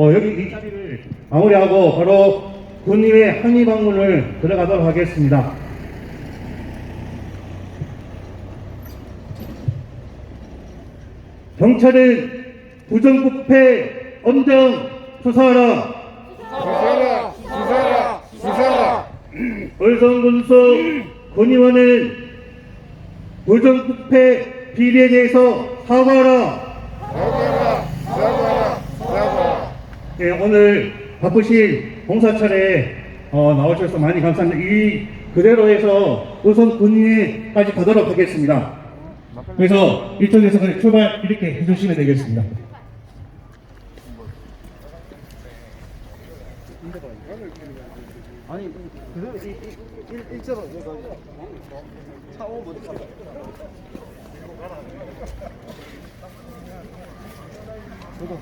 어, 여기 이 자리를 마무리하고 바로 군님의 항의 방문을 들어가도록 하겠습니다. 경찰은 부정부패 엄정 수사하라. 수사라 수사라 수사라 얼성군수 군의원은 부정부패 비리에 대해서 사과하라 사과라 사과라 예, 오늘 바쁘신 봉사철에 어, 나오셔서 많이 감사합니다. 이 그대로 해서 우선 군위까지 가도록 하겠습니다. 그래서 이쪽에서 그냥 출발 이렇게 해주시면 되겠습니다. 아니 그대로 일자로 해가지고 차 오면 어 저도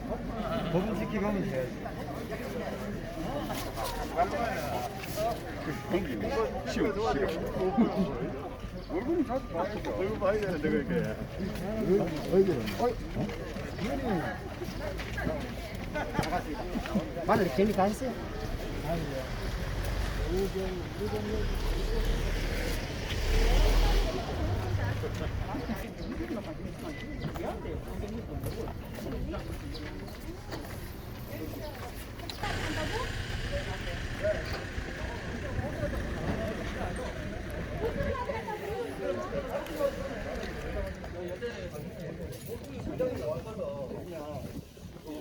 법은 지키가면서 해야지 쉬워 쉬워 얼굴은 자주 봐야죠 얼굴 봐야 되는데 그렇게 마늘 재미 다 했어요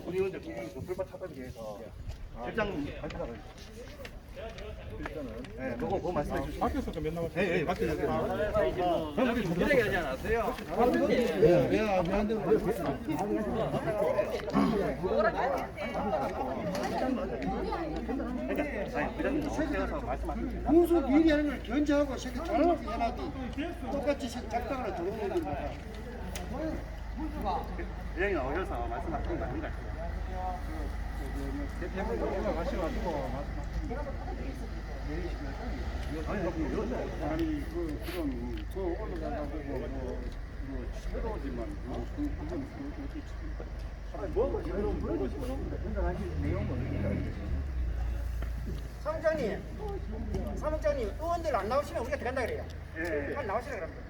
우리 그 불법 차단기 위해서 일장 발표하고 일단은 네, 그거 그거 말씀해 주시죠. 밖에서 좀 맨날 예, 예, 밖에서. 그럼 우리 좀 아니, 부장님 오셔서 말씀하세요. 군수 비리하는 걸 견제하고 새끼 조용하게 해놔도 똑같이 새 작당으로 들어오는 거야. 부장님 나오셔서 말씀하시는 거 아닌가요? 아니 그 그럼 뭐, 뭐뭐 그- 그- 사무장님, 사무장님 의원들 안 나오시면 우리가 들어간다 그래요. 예. 빨리 나오시라 그럽니다.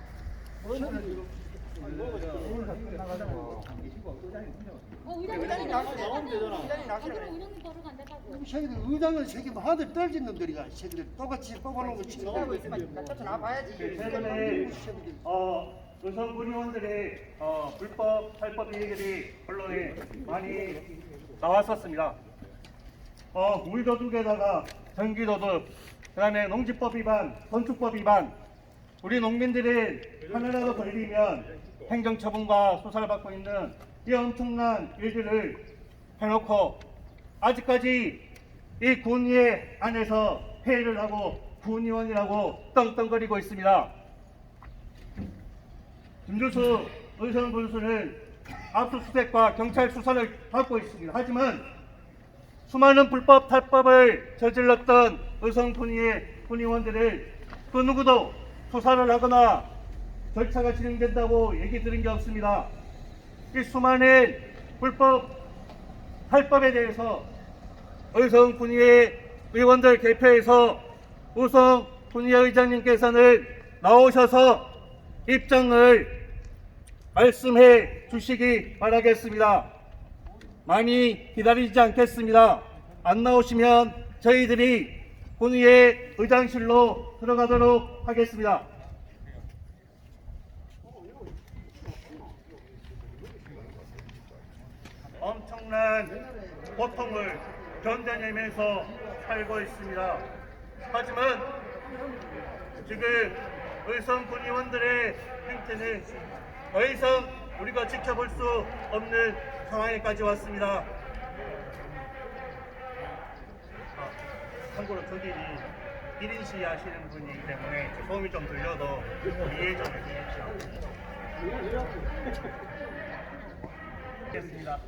어, 의장님 의장님 나오시라. 의장님 나오시라 그래요. 의장님 바로 간다고. 새끼들 의장은 새끼 뭐 하들 떨진 놈들이가 새끼들 똑같이 뽑아놓은 거 치고 네, 쫓아 나봐야지. 최근에 어, 의성 군의원들의 어, 불법 탈법 얘기들이 언론에 많이 나왔었습니다. 어, 물도둑에다가 전기도둑, 그다음에 농지법 위반, 건축법 위반, 우리 농민들은 하나라도 걸리면 행정처분과 수사를 받고 있는 이 엄청난 일들을 해놓고 아직까지 이 군의회 안에서 회의를 하고 군의원이라고 떵떵거리고 있습니다. 김주수 의성 군수는 압수수색과 경찰 수사를 받고 있습니다. 하지만 수많은 불법 탈법을 저질렀던 의성 군의회 군의원들을 그 누구도 수사를 하거나 절차가 진행된다고 얘기 들은 게 없습니다. 이 수많은 불법 탈법에 대해서 의성 군의회 의원들 개표에서 우성 군의회 의장님께서는 나오셔서 입장을 말씀해 주시기 바라겠습니다. 많이 기다리지 않겠습니다. 안 나오시면 저희들이 군의회 의장실로 들어가도록 하겠습니다. 엄청난 고통을 견뎌내면서 살고 있습니다. 하지만 지금 의성 군의원들의 행태는 더 이상 우리가 지켜볼 수 없는 상황에까지 왔습니다. 아, 참고로 저기 1인 시 하시는 분이기 때문에 소음이 좀 들려도 이해 좀 해주십시오. 알겠습니다.